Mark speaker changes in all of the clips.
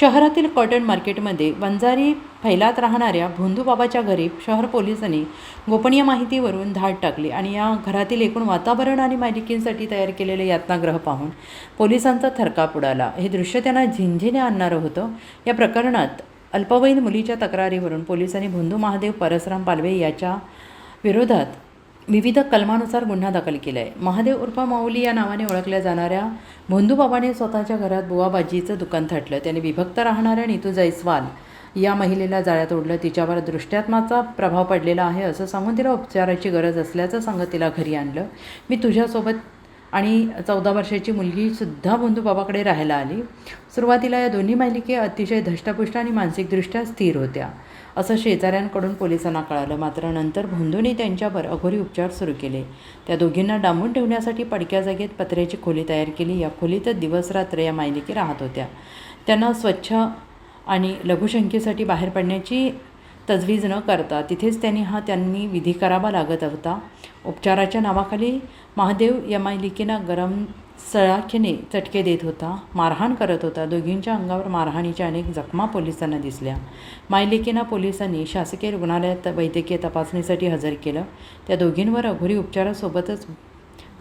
Speaker 1: शहरातील कॉटन मार्केटमध्ये वंजारी फैलात राहणाऱ्या भोंदूबाबाच्या घरी शहर पोलिसांनी गोपनीय माहितीवरून धाड टाकली आणि या घरातील एकूण वातावरण आणि मालिकींसाठी तयार केलेले यातनाग्रह पाहून पोलिसांचा थरकाप उडाला. हे दृश्य त्यांना झिंझिने आणणारं होतं. या प्रकरणात अल्पवयीन मुलीच्या तक्रारीवरून पोलिसांनी भोंदू महादेव परसराम पालवे याच्या विरोधात विविध कलमानुसार गुन्हा दाखल केला आहे महादेव उर्फ माऊली या नावाने ओळखल्या जाणाऱ्या भोंदूबाबाने स्वतःच्या घरात बुवाबाजीचं दुकान थाटलं. त्याने विभक्त राहणाऱ्या नीतू जैस्वाल या महिलेला जाळ्यात ओढलं. तिच्यावर दृष्ट्यात्माचा प्रभाव पडलेला आहे असं सांगून तिला उपचाराची गरज असल्याचं सांगत तिला घरी आणलं. मी तुझ्यासोबत आणि चौदा वर्षाची मुलगीसुद्धा बाबाकडे राहायला आली. सुरुवातीला या दोन्ही मालिके अतिशय धष्टपुष्ट आणि मानसिकदृष्ट्या स्थिर होत्या. असं शेजाऱ्यांकडून पोलिसांना कळालं. मात्र नंतर भोंदूने त्यांच्यावर अघोरी उपचार सुरू केले. त्या दोघींना डांबून ठेवण्यासाठी पडक्या जागेत पत्र्याची खोली तयार केली. या खोलीतच दिवसरात्र या मालिके राहत होत्या. त्यांना स्वच्छ आणि लघुशंकेसाठी बाहेर पडण्याची तजवीज न करता तिथेच त्यांनी हा त्यांनी विधी करावा लागत होता. उपचाराच्या नावाखाली महादेव या मायलिकेना गरम सळाखेने चटके देत होता मारहाण करत होता. दोघींच्या अंगावर मारहाणीच्या अनेक जखमा पोलिसांना दिसल्या. मायलिकेना पोलिसांनी शासकीय रुग्णालयात वैद्यकीय तपासणीसाठी हजर केलं. त्या दोघींवर अघोरी उपचारासोबतच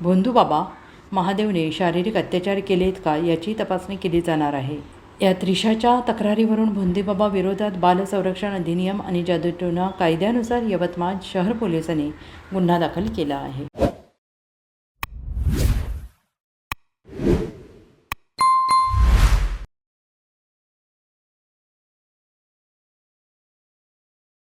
Speaker 1: भोंदूबाबा महादेवने शारीरिक अत्याचार केलेत का याची तपासणी केली जाणार आहे. या त्रिशाच्या तक्रारीवरून भोंदेबाबा विरोधात बाल संरक्षण अधिनियम आणि जादूटोना कायद्यानुसार यवतमाळ शहर पोलिसांनी गुन्हा दाखल केला आहे.